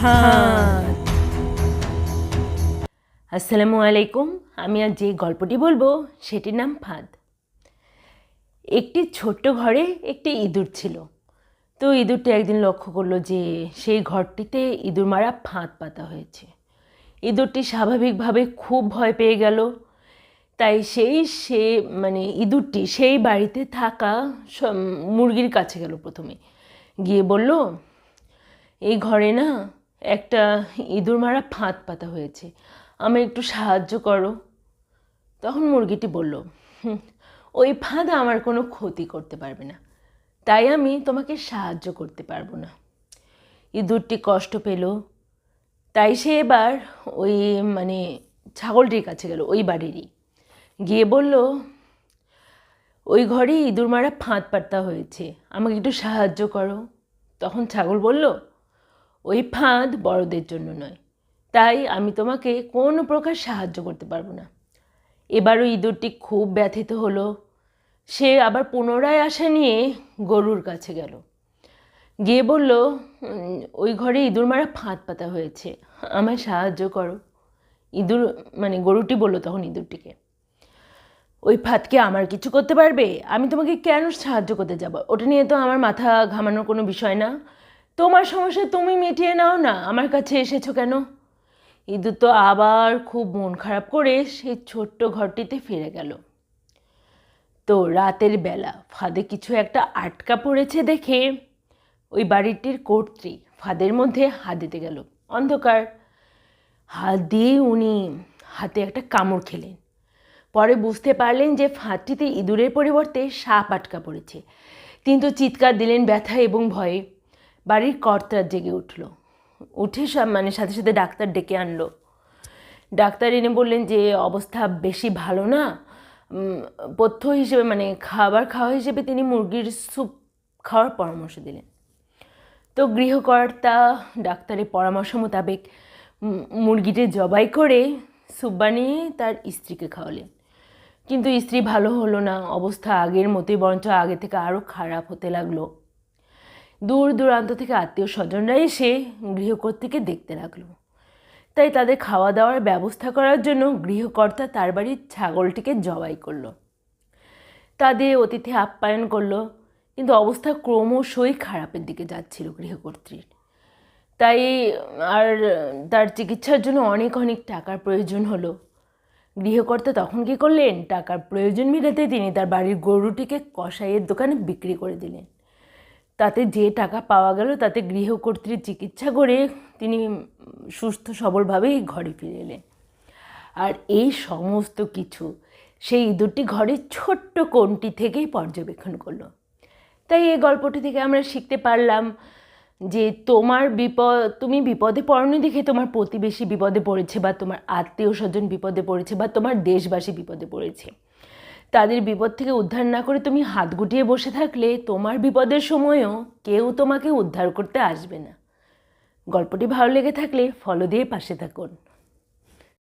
ফাঁদ আসসালামু আলাইকুম। আমি আজ যে গল্পটি বলব, সেটির নাম ফাঁদ একটি ছোট্ট ঘরে একটি ইঁদুর ছিল। তো ইঁদুরটি একদিন লক্ষ্য করল যে, সেই ঘরটিতে ইঁদুর মারা ফাঁদ পাতা হয়েছে। ইঁদুরটি স্বাভাবিকভাবে খুব ভয় পেয়ে গেল। তাই সেই, সে মানে ইঁদুরটি সেই বাড়িতে থাকা মুরগির কাছে গেল প্রথমে। গিয়ে বলল, এই ঘরে না একটা ইঁদুর মারা ফাঁদ পাতা হয়েছে। আমি একটু সাহায্য করো। তখন মুরগিটি বলল ওই ফাঁদ আমার কোনো ক্ষতি করতে পারবে না। তাই আমি তোমাকে সাহায্য করতে পারব না। ইঁদুরটি কষ্ট পেল। তাই সে এবার ওই মানে ছাগলটির কাছে গেল, ওই বাড়িরই। গিয়ে বলল, ওই ঘরে ইঁদুর মারা ফাঁদ পাতা হয়েছে। আমাকে একটু সাহায্য করো। তখন ছাগল বলল ওই ফাঁদ বড়দের জন্য নয়। তাই আমি তোমাকে কোনো প্রকার সাহায্য করতে পারব না। এবারও ইঁদুরটি খুব ব্যথিত হলো। সে আবার পুনরায় আশা নিয়ে গরুর কাছে গেল। গিয়ে বলল ওই ঘরে ইঁদুর মারা ফাঁদ পাতা হয়েছে। আমায় সাহায্য করো। ইঁদুর মানে গরুটি বলল তখন ইঁদুরটিকে, ওই ফাঁদকে আমার কিছু করতে পারবে? আমি তোমাকে কেন সাহায্য করতে যাব? ওটা নিয়ে তো আমার মাথা ঘামানোর কোনো বিষয় না। তোমার সমস্যা তুমি মিটিয়ে নাও না। আমার কাছে এসেছ কেন? ইঁদুর তো আবার খুব মন খারাপ করে সেই ছোট্ট ঘরটিতে ফিরে গেল। তো রাতের বেলা ফাঁদে কিছু একটা আটকা পড়েছে দেখে ওই বাড়িটির কর্ত্রী ফাঁদের মধ্যে হাত দিতে গেল। অন্ধকার। হাত দিয়ে উনি হাতে একটা কামড় খেলেন। পরে বুঝতে পারলেন যে ফাঁদটিতে ইঁদুরের পরিবর্তে সাপ আটকা পড়েছে। তিনি তো চিৎকার দিলেন ব্যথা এবং ভয়ে। বাড়ির কর্তার জেগে উঠল। উঠে মানে সাথে সাথে ডাক্তার ডেকে আনলো। ডাক্তার এনে বললেন যে, অবস্থা বেশি ভালো না। পথ্য হিসেবে মানে খাবার খাওয়া হিসেবে তিনি মুরগির স্যুপ খাওয়ার পরামর্শ দিলেন। তো গৃহকর্তা ডাক্তারের পরামর্শ মোতাবেক মুরগিটি জবাই করে স্যুপ বানিয়ে তার স্ত্রীকে খাওয়ালেন। কিন্তু স্ত্রী ভালো হলো না। অবস্থা আগের মতোই, বরঞ্চ আগে থেকে আরও খারাপ হতে লাগল। দূর দূরান্ত থেকে আত্মীয় স্বজনরা এসে গৃহকর্ত্রীকে দেখতে লাগল। তাই তাদের খাওয়া দাওয়ার ব্যবস্থা করার জন্য গৃহকর্তা তার বাড়ির ছাগলটিকে জবাই করল। তাদের অতিথি আপ্যায়ন করল, কিন্তু অবস্থা ক্রমশই খারাপের দিকে যাচ্ছিল গৃহকর্ত্রীর। তাই আর তার চিকিৎসার জন্য অনেক অনেক টাকার প্রয়োজন হলো। গৃহকর্তা তখন কী করলেন? টাকার প্রয়োজন মেটাতে তিনি তার বাড়ির গরুটিকে কসাইয়ের দোকানে বিক্রি করে দিলেন। তাতে যে টাকা পাওয়া গেল, তাতে গৃহকর্ত্রীর চিকিৎসা করে তিনি সুস্থ সবলভাবেই ঘরে ফিরে এলেন। আর এই সমস্ত কিছু সেই ইঁদুরটি ঘরের ছোট্ট কোণটি থেকেই পর্যবেক্ষণ করল। তাই এই গল্পটি থেকে আমরা শিখতে পারলাম যে তোমার বিপদ, তুমি বিপদে পড়নি দেখে তোমার প্রতিবেশী বিপদে পড়েছে বা তোমার আত্মীয় স্বজন বিপদে পড়েছে বা তোমার দেশবাসী বিপদে পড়েছে। তাদের বিপদ থেকে উদ্ধার না করে তুমি হাত গুটিয়ে বসে থাকলে তোমার বিপদের সময়ও কেউ তোমাকে উদ্ধার করতে আসবে না। গল্পটি ভালো লেগে থাকলে ফলো দিয়ে পাশে থাকুন।